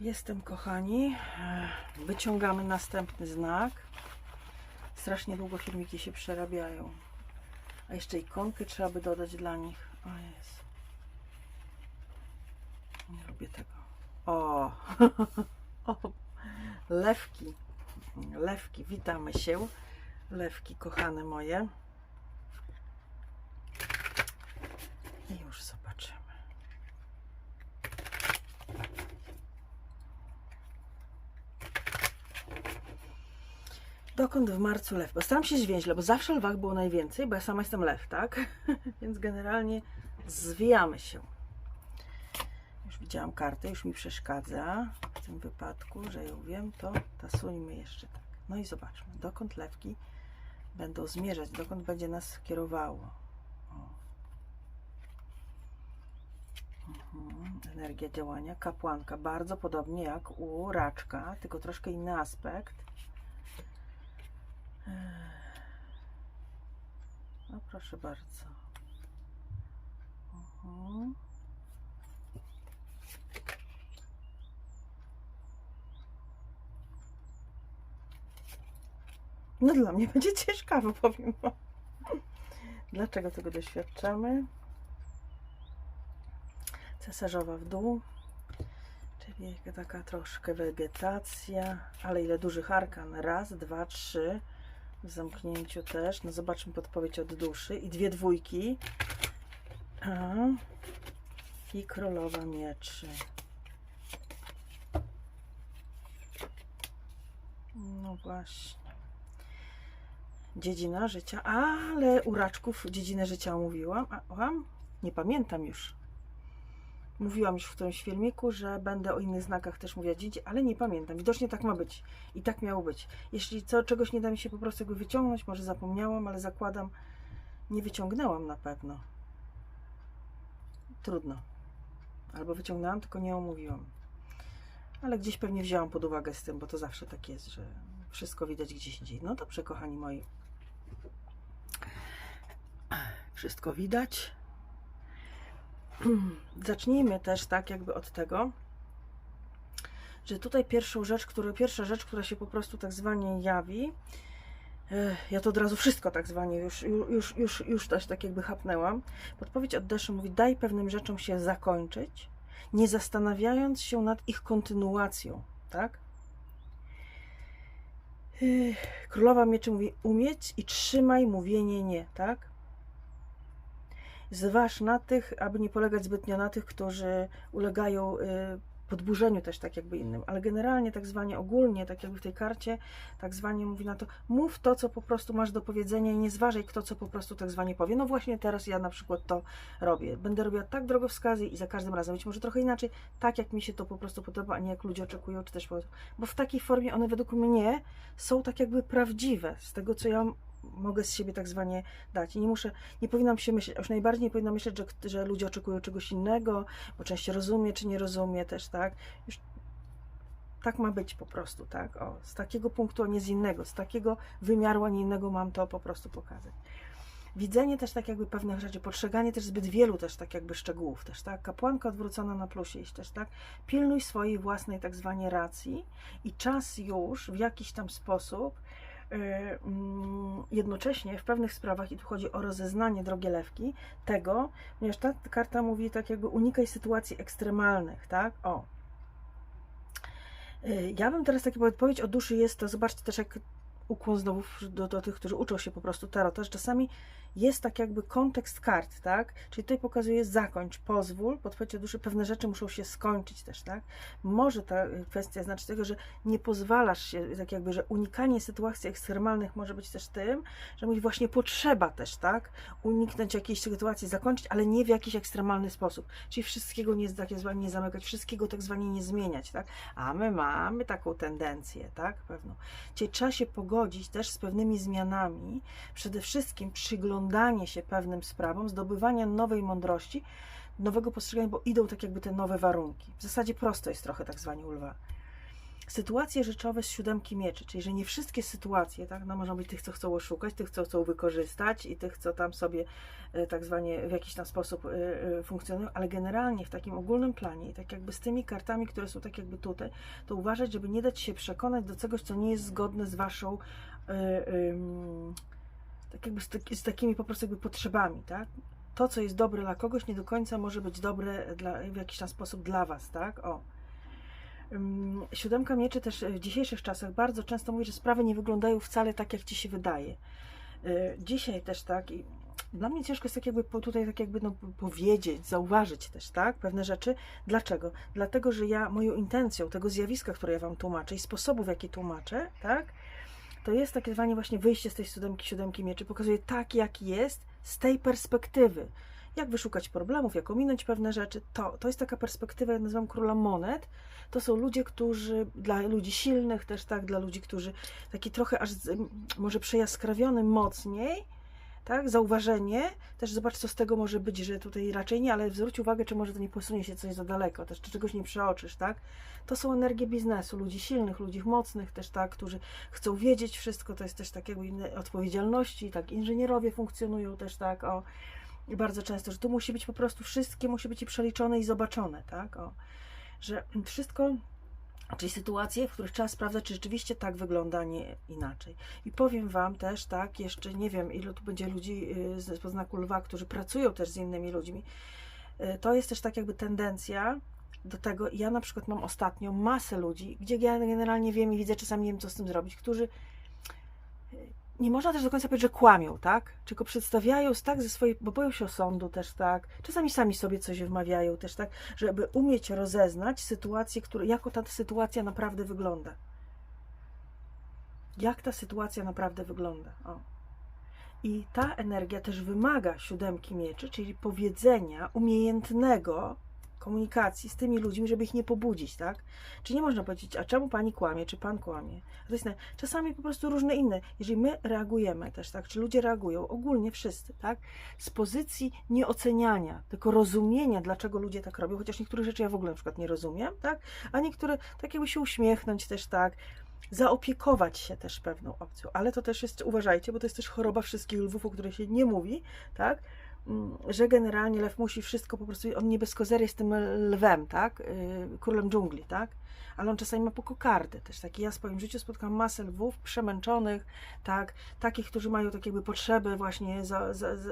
Jestem, kochani. Ech, Wyciągamy następny znak. Strasznie długo filmiki się przerabiają. A jeszcze ikonkę trzeba by dodać dla nich. O jest. Nie lubię tego. O! o! Lewki. Lewki, witamy się. Lewki, kochane moje. I już zobaczymy. Dokąd w marcu lew? Bo staram się zwięźle, bo zawsze lwach było najwięcej, bo ja sama jestem lew, tak? Więc generalnie zwijamy się. Już widziałam kartę, już mi przeszkadza w tym wypadku, że ją wiem, to tasujmy jeszcze tak. No i zobaczmy, dokąd lewki będą zmierzać, dokąd będzie nas kierowało. Mhm, Energia działania, kapłanka, bardzo podobnie jak u raczka, tylko troszkę inny aspekt. No proszę bardzo. No dla mnie będzie ciężkawo, powiem wam. Dlaczego tego doświadczamy? Cesarzowa w dół, czyli taka troszkę wegetacja, ale ile dużych arkan? Raz, dwa, trzy. W zamknięciu też. No zobaczmy podpowiedź od duszy. I dwie dwójki. A. I królowa mieczy. No właśnie. Dziedzina życia. Ale u raczków dziedzinę życia omówiłam. A? Nie pamiętam już. Mówiłam już w którymś filmiku, że będę o innych znakach też mówiła dziś, ale nie pamiętam. Widocznie tak ma być. I tak miało być. Jeśli co, czegoś nie da mi się po prostu wyciągnąć, może zapomniałam, ale zakładam, nie wyciągnęłam na pewno. Trudno. Albo wyciągnęłam, tylko nie omówiłam. Ale gdzieś pewnie wzięłam pod uwagę z tym, bo to zawsze tak jest, że wszystko widać gdzieś indziej. No dobrze, kochani moi. Wszystko widać. Zacznijmy też tak jakby od tego, że tutaj pierwszą rzecz, która, pierwsza rzecz, która się po prostu tak zwanie jawi, Ech, ja to od razu wszystko tak zwanie już, już, już, już też tak jakby chapnęłam. Podpowiedź od Deszy mówi, daj pewnym rzeczom się zakończyć, nie zastanawiając się nad ich kontynuacją, tak? Ech, Królowa Mieczy mówi, umieć i trzymaj mówienie nie, tak? Zważ na tych, aby nie polegać zbytnio na tych, którzy ulegają y, podburzeniu też tak jakby innym, ale generalnie tak zwanie ogólnie, tak jakby w tej karcie, tak zwanie mówi na to, mów to, co po prostu masz do powiedzenia i nie zważaj, kto co po prostu tak zwanie powie. No właśnie teraz ja na przykład to robię. Będę robiła tak drogowskazy i za każdym razem, być może trochę inaczej, tak jak mi się to po prostu podoba, a nie jak ludzie oczekują, czy też, po- bo w takiej formie one według mnie są tak jakby prawdziwe, z tego, co ja mogę z siebie tak zwanie dać. I nie muszę, nie powinnam się myśleć, już najbardziej nie powinnam myśleć, że, że ludzie oczekują czegoś innego, bo część rozumie, czy nie rozumie też, tak? Już tak ma być po prostu, tak? O, z takiego punktu, a nie z innego, z takiego wymiaru, a nie innego mam to po prostu pokazać. Widzenie też tak jakby pewnych rzeczy, postrzeganie też zbyt wielu też tak jakby szczegółów też, tak? Kapłanka odwrócona na plusie iść też, tak? Pilnuj swojej własnej tak zwanej racji i czas już w jakiś tam sposób jednocześnie w pewnych sprawach, i tu chodzi o rozeznanie, drogie lewki, tego, ponieważ ta karta mówi tak jakby unikaj sytuacji ekstremalnych, tak? O. Y, Ja bym teraz taka odpowiedź o duszy jest to, zobaczcie też jak ukłon znowu do, do tych, którzy uczą się po prostu tarota, że czasami jest tak jakby kontekst kart, tak? Czyli tutaj pokazuje zakończ, pozwól, podpowiedź duszy, pewne rzeczy muszą się skończyć też, tak? Może ta y, kwestia znaczy tego, że nie pozwalasz się, tak jakby, że unikanie sytuacji ekstremalnych może być też tym, że mówi właśnie potrzeba też, tak? Uniknąć jakiejś sytuacji, zakończyć, ale nie w jakiś ekstremalny sposób. Czyli wszystkiego nie, tak zwane nie zamykać, wszystkiego tak zwanie nie zmieniać, tak? A my mamy taką tendencję, tak? Pewną. Czyli trzeba się pogodzić też z pewnymi zmianami, przede wszystkim przyglądanie się pewnym sprawom, zdobywania nowej mądrości, nowego postrzegania, bo idą tak jakby te nowe warunki. W zasadzie prosto jest trochę tak zwanie u lwa. sytuacje rzeczowe z siódemki mieczy, czyli że nie wszystkie sytuacje, tak, no mogą być tych, co chcą oszukać, tych, co chcą wykorzystać i tych, co tam sobie e, tak zwanie w jakiś tam sposób e, e, funkcjonują, ale generalnie w takim ogólnym planie tak jakby z tymi kartami, które są tak jakby tutaj, to uważać, żeby nie dać się przekonać do czegoś, co nie jest zgodne z waszą tak jakby z, z takimi po prostu jakby potrzebami, tak? To, co jest dobre dla kogoś, nie do końca może być dobre dla, w jakiś tam sposób dla was, tak? O. Siódemka mieczy też w dzisiejszych czasach bardzo często mówi, że sprawy nie wyglądają wcale tak, jak ci się wydaje. Y, Dzisiaj też tak i dla mnie ciężko jest tak jakby po- tutaj tak jakby no, powiedzieć, zauważyć też, tak, pewne rzeczy. Dlaczego? Dlatego, że ja moją intencją tego zjawiska, które ja Wam tłumaczę i sposobu, w jaki tłumaczę, tak, to jest takie zwanie właśnie wyjście z tej siódemki, siódemki mieczy, pokazuje tak, jak jest, z tej perspektywy. Jak wyszukać problemów, jak ominąć pewne rzeczy, to, to jest taka perspektywa, ja nazywam króla monet. To są ludzie, którzy, dla ludzi silnych też, tak, dla ludzi, którzy taki trochę aż może przejaskrawiony mocniej, tak, zauważenie, też zobacz, co z tego może być, że tutaj raczej nie, ale zwróć uwagę, czy może to nie posunie się coś za daleko, też czy czegoś nie przeoczysz, tak. To są energie biznesu, ludzi silnych, ludzi mocnych też, tak, którzy chcą wiedzieć wszystko, to jest też tak jakby inne odpowiedzialności, tak, inżynierowie funkcjonują też, tak, o, bardzo często, że tu musi być po prostu wszystkie, musi być i przeliczone i zobaczone, tak, o, że wszystko, czyli sytuacje, w których trzeba sprawdzać, czy rzeczywiście tak wygląda, nie inaczej. I powiem Wam też, tak, jeszcze nie wiem, ilu tu będzie ludzi y, z znaku lwa, którzy pracują też z innymi ludźmi. Y, To jest też tak jakby tendencja do tego. Ja na przykład mam ostatnio masę ludzi, gdzie ja generalnie wiem i widzę, czasami nie wiem, co z tym zrobić, którzy nie można też do końca powiedzieć, że kłamią, tak? Tylko przedstawiają tak ze swojej, bo boją się osądu też, tak? Czasami sami sobie coś wmawiają też, tak? Żeby umieć rozeznać sytuację, które, jako ta sytuacja naprawdę wygląda. Jak ta sytuacja naprawdę wygląda. O. I ta energia też wymaga siódemki mieczy, czyli powiedzenia umiejętnego komunikacji z tymi ludźmi, żeby ich nie pobudzić, tak? Czy nie można powiedzieć, a czemu pani kłamie, czy pan kłamie? To jest, czasami po prostu różne inne. Jeżeli my reagujemy też, tak? Czy ludzie reagują, ogólnie wszyscy, tak? Z pozycji nie oceniania, tylko rozumienia, dlaczego ludzie tak robią, chociaż niektórych rzeczy ja w ogóle na przykład nie rozumiem, tak? A niektóre tak jakby się uśmiechnąć też, tak? Zaopiekować się też pewną opcją, ale to też jest, uważajcie, bo to jest też choroba wszystkich lwów, o której się nie mówi, tak? Mm, Że generalnie lew musi wszystko po prostu, on nie bez kozery jest tym lwem, tak? Yy, Królem dżungli, tak? Ale on czasami ma po kokardę też, tak? I Ja w swoim życiu spotkałam masę lwów przemęczonych, tak? Takich, którzy mają tak jakby potrzeby właśnie za, za, za,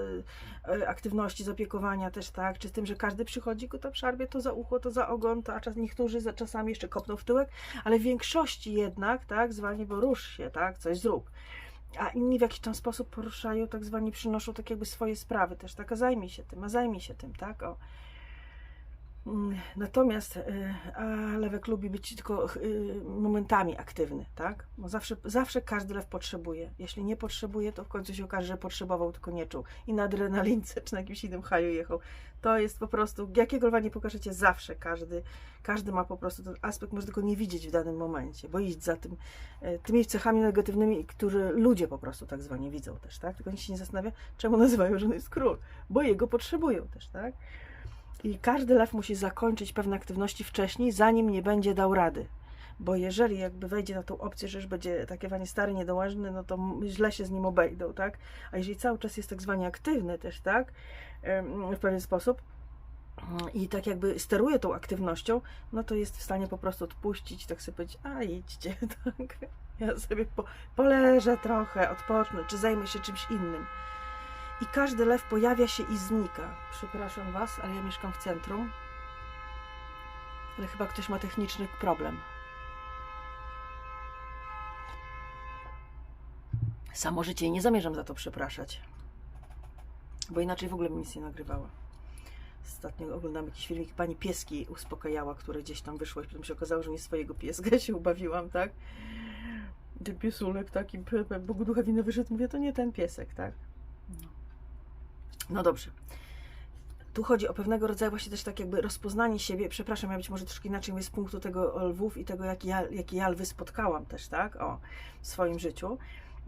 e, aktywności, zapiekowania też, tak? Czy z tym, że każdy przychodzi, go tam szarbie to za ucho, to za ogon, to, a czas, niektórzy za, czasami jeszcze kopną w tyłek, ale w większości jednak, tak? Zwalnie, bo rusz się, tak? Coś zrób a inni w jakiś tam sposób poruszają, tak zwani przynoszą tak jakby swoje sprawy też, tak, a zajmij się tym, a zajmij się tym, tak, o. Mm, Natomiast y, a lewek lubi być tylko y, momentami aktywny, tak? Bo zawsze, zawsze każdy lew potrzebuje. Jeśli nie potrzebuje, to w końcu się okaże, że potrzebował, tylko nie czuł. I na adrenalince czy na jakimś innym haju jechał. To jest po prostu, jakiego lwa nie pokażecie, zawsze każdy, każdy ma po prostu ten aspekt, może tylko nie widzieć w danym momencie, bo iść za tym, e, tymi cechami negatywnymi, które ludzie po prostu tak zwanie widzą też, tak? Tylko nikt się nie zastanawia, czemu nazywają, że on jest król, bo jego potrzebują też, tak? I każdy lew musi zakończyć pewne aktywności wcześniej, zanim nie będzie dał rady. Bo jeżeli jakby wejdzie na tą opcję, że już będzie takie wanie stary, niedołężny, no to źle się z nim obejdą, tak? A jeżeli cały czas jest tak zwanie aktywny też, tak? W pewien sposób mm, i tak jakby steruje tą aktywnością, no to jest w stanie po prostu odpuścić, tak sobie powiedzieć, a idźcie, tak? Ja sobie po, poleżę trochę, odpocznę, czy zajmę się czymś innym. I każdy lew pojawia się i znika. Przepraszam Was, ale ja mieszkam w centrum. Ale chyba ktoś ma techniczny problem. Samo życie nie zamierzam za to przepraszać. Bo inaczej w ogóle bym nic nie nagrywała. Ostatnio oglądam jakiś filmik, pani pieski uspokajała, które gdzieś tam wyszło i potem się okazało, że nie swojego pieska się ubawiłam, tak? Ten piesulek taki, Bogu ducha winny wyszedł, mówię, to nie ten piesek, tak? No. Dobrze. Tu chodzi o pewnego rodzaju właśnie też tak jakby rozpoznanie siebie. Przepraszam, ja być może troszkę inaczej mówię z punktu tego lwów i tego, jakie ja, jakie ja lwy spotkałam też, tak? O, w swoim życiu.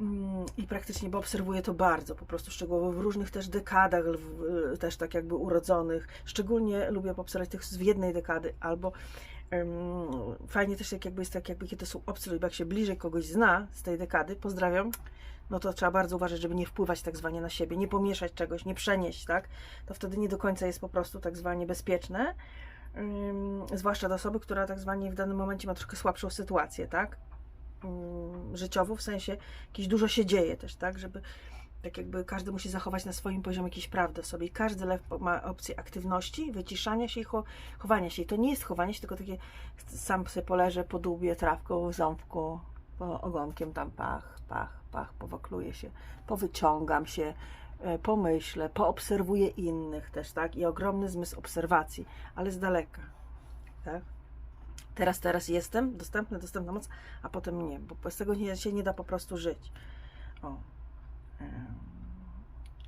Mm, I praktycznie, bo obserwuję to bardzo, po prostu szczegółowo w różnych też dekadach, lw- też tak jakby urodzonych. Szczególnie lubię obserwować tych z jednej dekady albo Fajnie też jak jakby jest tak, jakby kiedy są obcy bo jak się bliżej kogoś zna z tej dekady, pozdrawiam, no to trzeba bardzo uważać, żeby nie wpływać tak zwanie na siebie, nie pomieszać czegoś, nie przenieść, tak? To wtedy nie do końca jest po prostu tak zwanie bezpieczne. Zwłaszcza dla osoby, która tak zwanie w danym momencie ma troszkę słabszą sytuację, tak? Ym, życiową, w sensie jakieś dużo się dzieje też, tak? Żeby tak jakby każdy musi zachować na swoim poziomie jakieś prawdy o sobie. I każdy lew ma opcję aktywności, wyciszania się i cho- chowania się. I to nie jest chowanie się, tylko takie sam sobie poleżę, podubię trawką w ząbku, ogonkiem tam pach, pach, pach, powokluję się, powyciągam się, e, pomyślę, poobserwuję innych też, tak? I ogromny zmysł obserwacji, ale z daleka, tak? Teraz, teraz jestem, dostępny, dostępna moc, a potem nie, bo bez tego nie, się nie da po prostu żyć. O.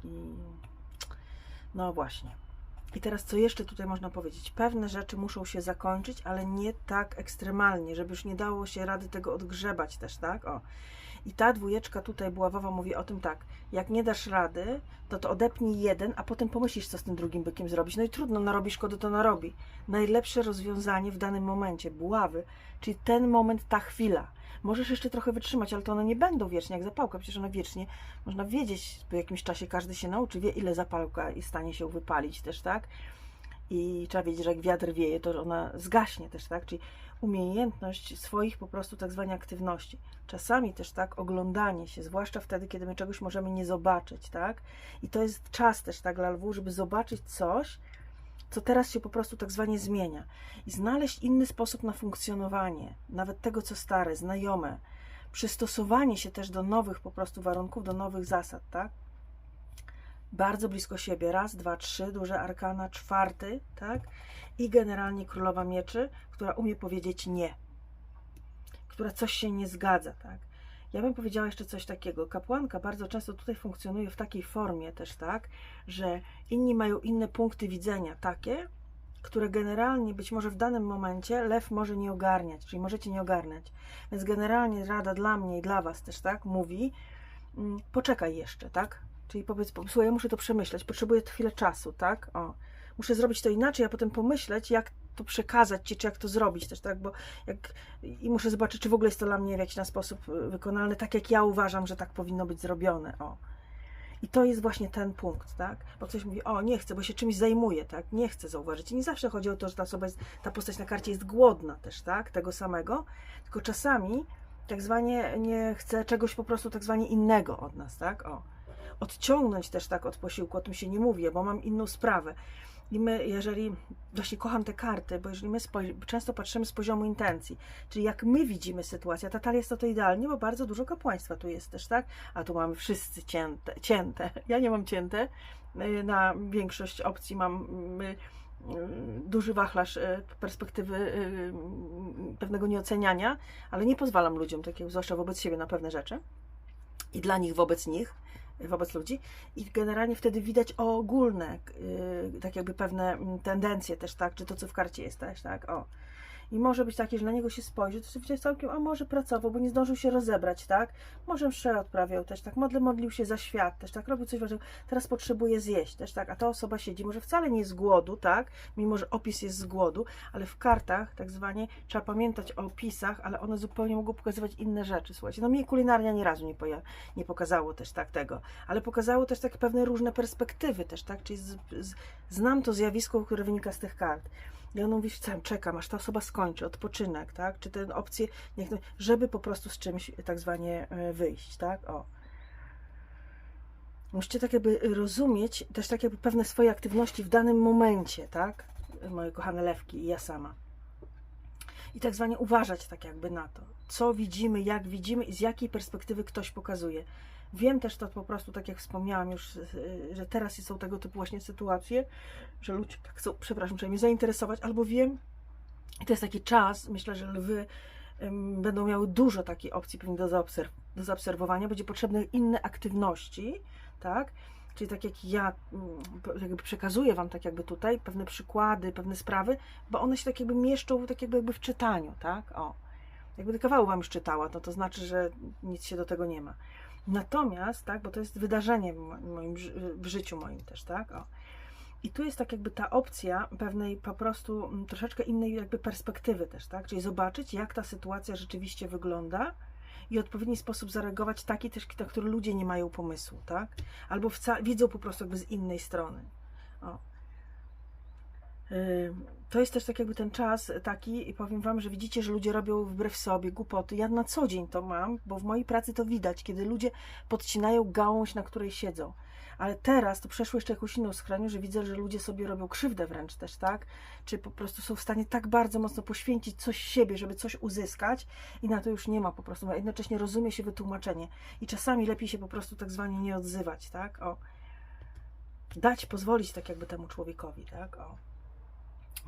I no właśnie. I teraz co jeszcze tutaj można powiedzieć? Pewne rzeczy muszą się zakończyć, ale nie tak ekstremalnie, żeby już nie dało się rady tego odgrzebać też, tak? O. I ta dwójeczka tutaj buławowa mówi o tym tak, jak nie dasz rady, to to odepnij jeden, a potem pomyślisz, co z tym drugim bykiem zrobić. No i trudno, narobi szkody, to narobi. Najlepsze rozwiązanie w danym momencie, buławy, czyli ten moment, ta chwila. Możesz jeszcze trochę wytrzymać, ale to one nie będą wiecznie, jak zapałka, przecież one wiecznie, można wiedzieć, po jakimś czasie każdy się nauczy, wie ile zapałka w stanie się wypalić też, tak? I trzeba wiedzieć, że jak wiatr wieje, to ona zgaśnie też, tak? Czyli umiejętność swoich po prostu tak zwanych aktywności. Czasami też tak oglądanie się, zwłaszcza wtedy, kiedy my czegoś możemy nie zobaczyć, tak? I to jest czas też tak dla lwów, żeby zobaczyć coś, co teraz się po prostu tak zwanie zmienia i znaleźć inny sposób na funkcjonowanie, nawet tego, co stare, znajome, przystosowanie się też do nowych po prostu warunków, do nowych zasad, tak? Bardzo blisko siebie, raz, dwa, trzy, duże arkana, czwarty, tak? I generalnie królowa mieczy, która umie powiedzieć nie, która coś się nie zgadza, tak? Ja bym powiedziała jeszcze coś takiego. Kapłanka bardzo często tutaj funkcjonuje w takiej formie też, tak, że inni mają inne punkty widzenia, takie, które generalnie być może w danym momencie lew może nie ogarniać, czyli możecie nie ogarniać. Więc generalnie rada dla mnie i dla Was też, tak, mówi, mm, poczekaj jeszcze, tak? Czyli powiedz, po- słuchaj, ja muszę to przemyśleć, potrzebuję chwilę czasu, tak? O, muszę zrobić to inaczej, a potem pomyśleć, jak to przekazać Ci, czy jak to zrobić też, tak? Bo jak, i muszę zobaczyć, czy w ogóle jest to dla mnie w jakiś sposób y, wykonalne, tak jak ja uważam, że tak powinno być zrobione, o. I to jest właśnie ten punkt, tak? Bo ktoś mówi, o nie chcę, bo się czymś zajmuje, tak? Nie chcę zauważyć. I nie zawsze chodzi o to, że ta osoba jest, ta postać na karcie jest głodna też, tak? Tego samego, tylko czasami tak zwanie nie chce czegoś po prostu tak zwanie innego od nas, tak? O. Odciągnąć też tak od posiłku, o tym się nie mówię, bo mam inną sprawę. I my, jeżeli, właśnie kocham te karty, bo jeżeli my często patrzymy z poziomu intencji, czyli jak my widzimy sytuację, ta talia jest to, to idealnie, bo bardzo dużo kapłaństwa tu jest też, tak? A tu mamy wszyscy cięte, cięte. Ja nie mam cięte, y, na większość opcji mam y, y, duży wachlarz perspektywy pewnego nieoceniania, ale nie pozwalam ludziom takiego, zwłaszcza wobec siebie, na pewne rzeczy i dla nich wobec nich, wobec ludzi. I generalnie wtedy widać ogólne, yy, tak jakby pewne mm, tendencje też, tak, czy to, co w karcie jest też, tak, o. I może być takie, że na niego się spojrzy, to widać całkiem, a może pracował, bo nie zdążył się rozebrać, tak? Może mszę odprawiał też, tak? Modle modlił się za świat też, tak? Robił coś ważnego. Teraz potrzebuje zjeść też, tak? A ta osoba siedzi, może wcale nie z głodu, tak? Mimo, że opis jest z głodu, ale w kartach, tak zwanie, trzeba pamiętać o opisach, ale one zupełnie mogą pokazywać inne rzeczy, słuchajcie. No mnie kulinarnia nie razu nie, poja- nie pokazało też tak tego, ale pokazało też tak pewne różne perspektywy też, tak? Czyli z, z, znam to zjawisko, które wynika z tych kart. I on mówi, co, czekam, aż ta osoba skończy, odpoczynek, tak? Czy te opcje, niech, żeby po prostu z czymś tak zwanie e, wyjść, tak? O. Musicie tak jakby rozumieć też tak jakby pewne swoje aktywności w danym momencie, tak? Moje kochane lewki i ja sama. I tak zwanie uważać tak jakby na to, co widzimy, jak widzimy i z jakiej perspektywy ktoś pokazuje. Wiem też to po prostu, tak jak wspomniałam już, y, że teraz są tego typu właśnie sytuacje, że ludzie tak chcą, przepraszam, żeby mnie zainteresować, albo wiem, to jest taki czas, myślę, że lwy będą miały dużo takiej opcji pewnie do, zaobserw- do zaobserwowania, będzie potrzebne inne aktywności, tak? Czyli tak jak ja mm, jakby przekazuję Wam tak jakby tutaj pewne przykłady, pewne sprawy, bo one się tak jakby mieszczą tak jakby, jakby w czytaniu, tak? O. Jakby te kawały Wam już czytała, to to znaczy, że nic się do tego nie ma. Natomiast, tak, bo to jest wydarzenie w mo- moim w życiu moim też, tak? O. I tu jest tak jakby ta opcja pewnej po prostu mm, troszeczkę innej jakby perspektywy też, tak? Czyli zobaczyć, jak ta sytuacja rzeczywiście wygląda i odpowiedni sposób zareagować taki też, na który ludzie nie mają pomysłu, tak? Albo widzą po prostu jakby z innej strony. O. Ym, To jest też tak jakby ten czas taki i powiem Wam, że widzicie, że ludzie robią wbrew sobie głupoty. Ja na co dzień to mam, bo w mojej pracy to widać, kiedy ludzie podcinają gałąź, na której siedzą. Ale teraz to przeszło jeszcze jakąś inną skrajność, że widzę, że ludzie sobie robią krzywdę wręcz też, tak? Czy po prostu są w stanie tak bardzo mocno poświęcić coś siebie, żeby coś uzyskać i na to już nie ma po prostu. A jednocześnie rozumie się wytłumaczenie. I czasami lepiej się po prostu tak zwanie nie odzywać, tak? O. Dać, pozwolić tak jakby temu człowiekowi, tak? O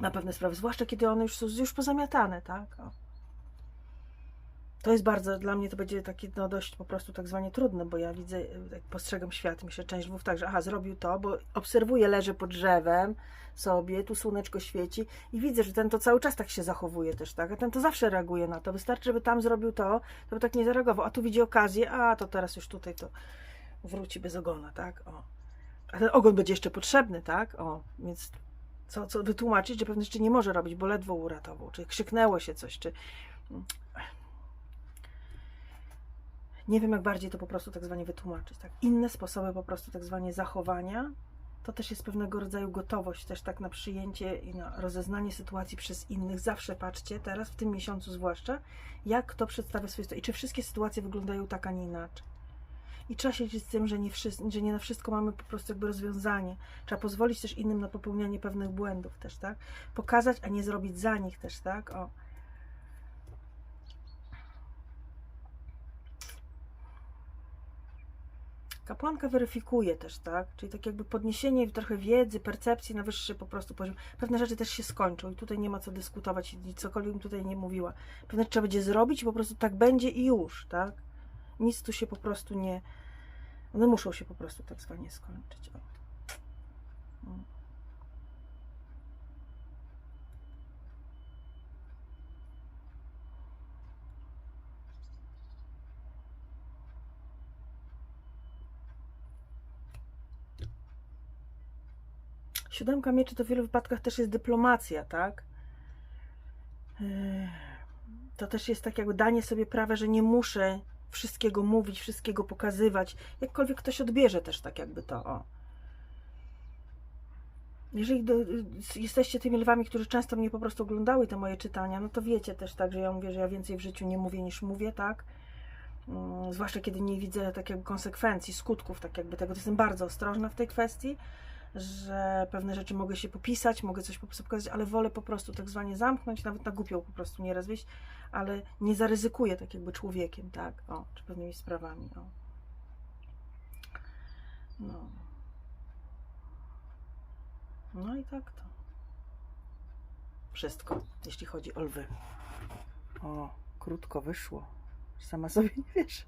na pewne sprawy, zwłaszcza kiedy one już są już pozamiatane, tak? O. To jest bardzo, dla mnie to będzie takie no, dość po prostu tak zwanie trudne, bo ja widzę, jak postrzegam świat, myślę, część lwów tak, że aha, zrobił to, bo obserwuję, leży pod drzewem sobie, tu słoneczko świeci i widzę, że ten to cały czas tak się zachowuje też, tak? A ten to zawsze reaguje na to. Wystarczy, żeby tam zrobił to, to by tak nie zareagował. A tu widzi okazję, a to teraz już tutaj to wróci bez ogona, tak? O. A ten ogon będzie jeszcze potrzebny, tak? O, więc co, co wytłumaczyć, że pewne rzeczy nie może robić, bo ledwo uratował, czy krzyknęło się coś, czy nie wiem, jak bardziej to po prostu tak zwanie wytłumaczyć. Tak? Inne sposoby po prostu tak zwanie zachowania, to też jest pewnego rodzaju gotowość też tak na przyjęcie i na rozeznanie sytuacji przez innych. Zawsze patrzcie, teraz w tym miesiącu zwłaszcza, jak kto przedstawia swoje i czy wszystkie sytuacje wyglądają tak, a nie inaczej. I trzeba liczyć z tym, że nie, wszyscy, że nie na wszystko mamy po prostu jakby rozwiązanie. Trzeba pozwolić też innym na popełnianie pewnych błędów też, tak? Pokazać, a nie zrobić za nich też, tak? O. Kapłanka weryfikuje też, tak? Czyli tak jakby podniesienie trochę wiedzy, percepcji na wyższy po prostu poziom. Pewne rzeczy też się skończą i tutaj nie ma co dyskutować i cokolwiek bym tutaj nie mówiła. Pewne trzeba będzie zrobić i po prostu tak będzie i już, tak? Nic tu się po prostu nie... One muszą się po prostu tak zwanie skończyć. O. Siódemka mieczy to w wielu wypadkach też jest dyplomacja, tak? Yy, To też jest tak jakby danie sobie prawa, że nie muszę wszystkiego mówić, wszystkiego pokazywać. Jakkolwiek ktoś odbierze też tak jakby to. O. Jeżeli do, jesteście tymi lwami, którzy często mnie po prostu oglądały te moje czytania, no to wiecie też tak, że ja mówię, że ja więcej w życiu nie mówię niż mówię, tak? Mm, Zwłaszcza kiedy nie widzę tak konsekwencji, skutków tak jakby tego. To jestem bardzo ostrożna w tej kwestii, że pewne rzeczy mogę się popisać, mogę coś po prostu pokazać, ale wolę po prostu tak zwanie zamknąć, nawet na głupią po prostu nie rozwieść, ale nie zaryzykuję tak jakby człowiekiem, tak? O, czy pewnymi sprawami, o. No. No i tak to. Wszystko, jeśli chodzi o lwy. O, krótko wyszło. Sama sobie nie wiesz.